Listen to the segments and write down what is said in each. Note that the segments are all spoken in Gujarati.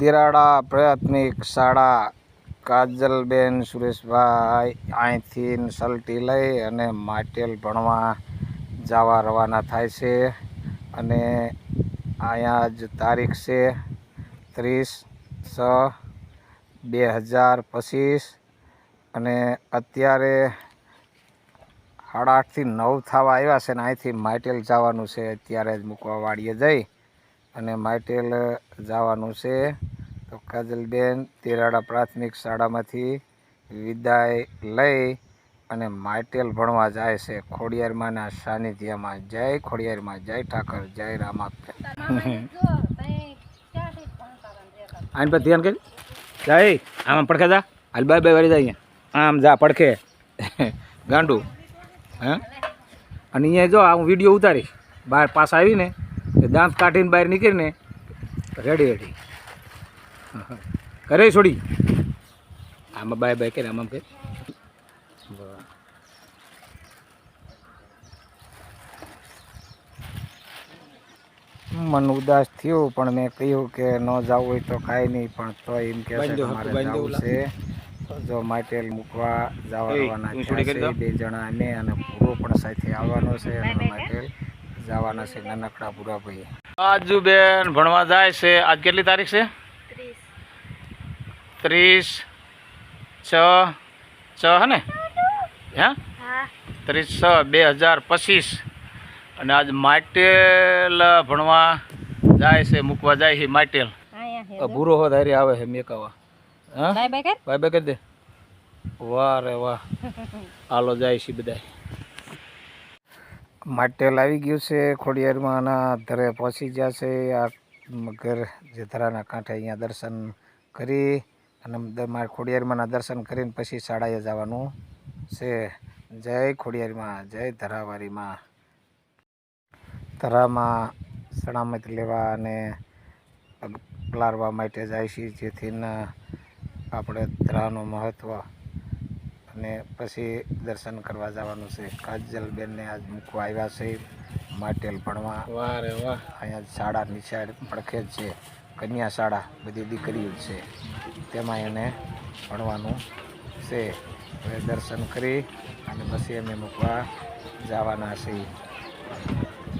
દિરાડા પ્રાથમિક શાળા કાજલબેન સુરેશભાઈ અહીંથી સલટી લઈ અને માટેલ ભણવા જવા રવાના થાય છે. અને અહીંયા જ તારીખ છે ત્રીસ છ બે હજાર પચીસ. અને અત્યારે સાડા આઠથી નવ થવા આવ્યા છે ને અહીંથી માટેલ જવાનું છે. અત્યારે જ મૂકવા વાળીએ જઈ અને માટેલ જવાનું છે. તો કાજલબેન તેરાડા પ્રાથમિક શાળામાંથી વિદાય લઈ અને માટેલ ભણવા જાય છે. ખોડિયારમાંના સાનિધ્યમાં. જય ખોડિયારમાં. જય ઠાકર. જય રામા આની પર ધ્યાન કરી. જય આમ પડખે જા. હાલ બાય બાય વાળી જાય અહીંયા. આમ જા, પડખે. ગાંડું. હે? અને અહીંયા જો હું વીડિયો ઉતારીશ. બહાર પાસ આવીને દાંત કાઢીને બહાર નીકળીને રેડી રેડી કરે છોડી. આમાં બાય બાય કરે આમાં કે મન ઉદાસ થયું પણ મેં કહ્યું કે ન જવું હોય તો કાંઈ નહીં પણ તો એમ કે છે મારે જવું છે. જો માટેલ મૂકવા જવાના છે બે જણા ને અને પૂરો પણ સાથે આવવાનો છે અને માટેલ જવાના છે નાનકડા પૂરા ભાઈ આજુબેન ભણવા જાય છે. આજ કેટલી તારીખ છે? ત્રીસ છ છ હે ને? હે? ત્રીસ છ બે હજાર પચીસ. અને આજ માટેલ ભણવા જાય છે મૂકવા જાય છે માટેલ. ભૂરો હો ધારી આવે છે મેકાવા હા? બાય બાય કર. બાય બાય કરી દે. વાહ રે વાહ. હાલો જાય છે બધા માટેલ આવી ગયું છે ખોડિયારમાં આના ધરે પહોંચી ગયા છે આ ઘર જેધરાના કાંઠે અહીંયા દર્શન કરી અને મારે ખોડિયારમાંના દર્શન કરીને પછી શાળાએ જવાનું છે. જય ખોડિયારીમાં જય ધરાવારીમાં. ધરામાં સલામત લેવા અને પલારવા માટે જાય છે જેથી આપણે ધરાનું મહત્ત્વ અને પછી દર્શન કરવા જવાનું છે. કાજલબેનને આજ મૂકવા આવ્યા છે માટેલ ભણવા. અહીંયા શાળા નિશાળ પડખે જ છે. કન્યા શાળા બધી દીકરીઓ છે. તેમાં એને ભણવાનું છે. હવે દર્શન કરી અને પછી અમે મૂકવા જવાના છીએ.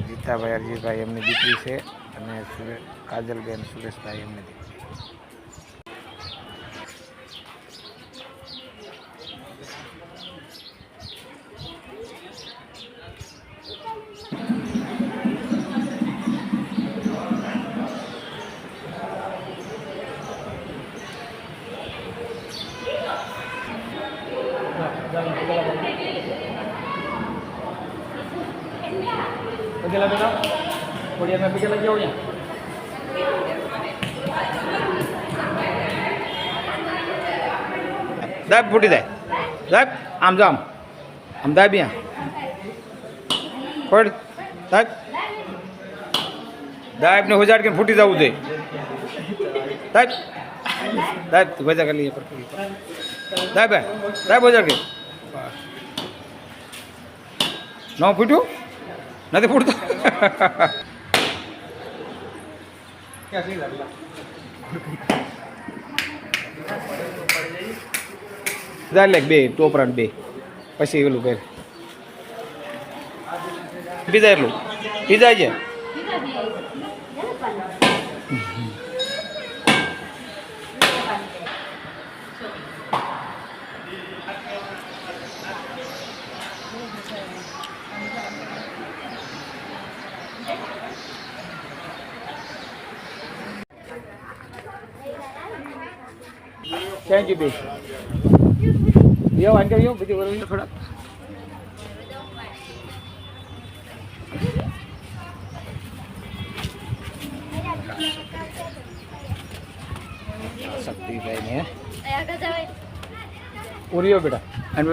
ગીતાભાઈ અરજીભાઈ એમની દીકરી છે અને કાજલબેન સુરેશભાઈ એમની દીકરી. પગેલા બેટા ખોડિયારમાં પગેલા જાઓ અહીંયા દાબ ફૂટી જાય દાબ આમ જો આમ આમ દાબ અહીંયા ફોડ દાબ દાબ ને હોજાડ કે ફૂટી જવું જોઈએ દાબ દાબ હોજા કરી લઈએ પર દાબ દાબ હોજાડ કે ન ફૂટ્યું નથી પૂરતો. ચાલે બે ટોપરાટ બે. પછી પેલું કર. બીજા એટલું. બીજા છે? થેન્ક યુ બેન યો આને યો બધી વરવી થોડા શક્તિભાઈ ને ઉરિયો બેટા અને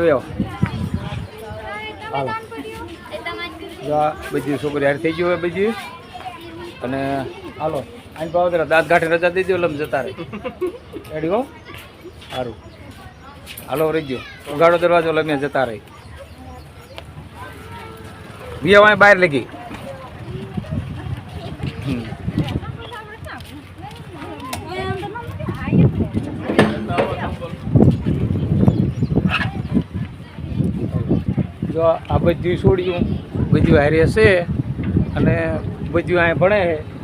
જો બધી છોકરી હાર થઈ ગયું હવે બધી અને હાલો આની પાવ દાંત ગાંઠે રજા દઈ દો લમ જતા રહે રેડી હો સારું હાલો રહી રહીજો ઉગાડો દરવાજો લઈને જતા રહી. બીજા વાય બહાર ગઈ. જો આ બધું છોડ્યું બધું હારે હશે અને બધું અહીંયા ભણે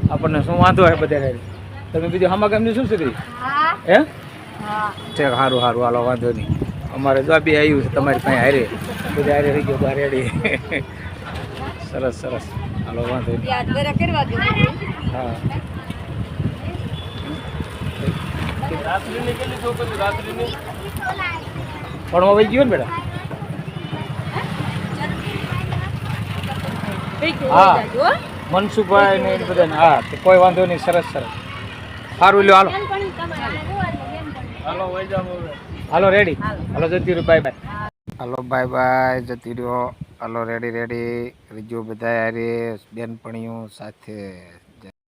આપણને શું વાંધો હોય બધા હારે? તમે બીજું હામા કેમની શું શીખી હે? છે સારું સારું હાલો વાંધો નહીં. અમારે જો બી આવ્યું છે તમારી પાસે હારે. બધા હારે રહી ગયો તો રેડી સરસ સરસ. હાલો વાંધો નહીં. હા. ભણવા વહી ગયો ને બેટા? હા. મનસુખભાઈ ને એ બધાને. હા તો કોઈ વાંધો નહીં સરસ સરસ. સારું લ્યો હાલો. હાલો રેડી હાલો જતી રહ્યું બાય બાય હાલો બાય બાય જતી રહ્યો હાલો રેડી રેડી રીજો બધા હારે બેનપણીઓ સાથે.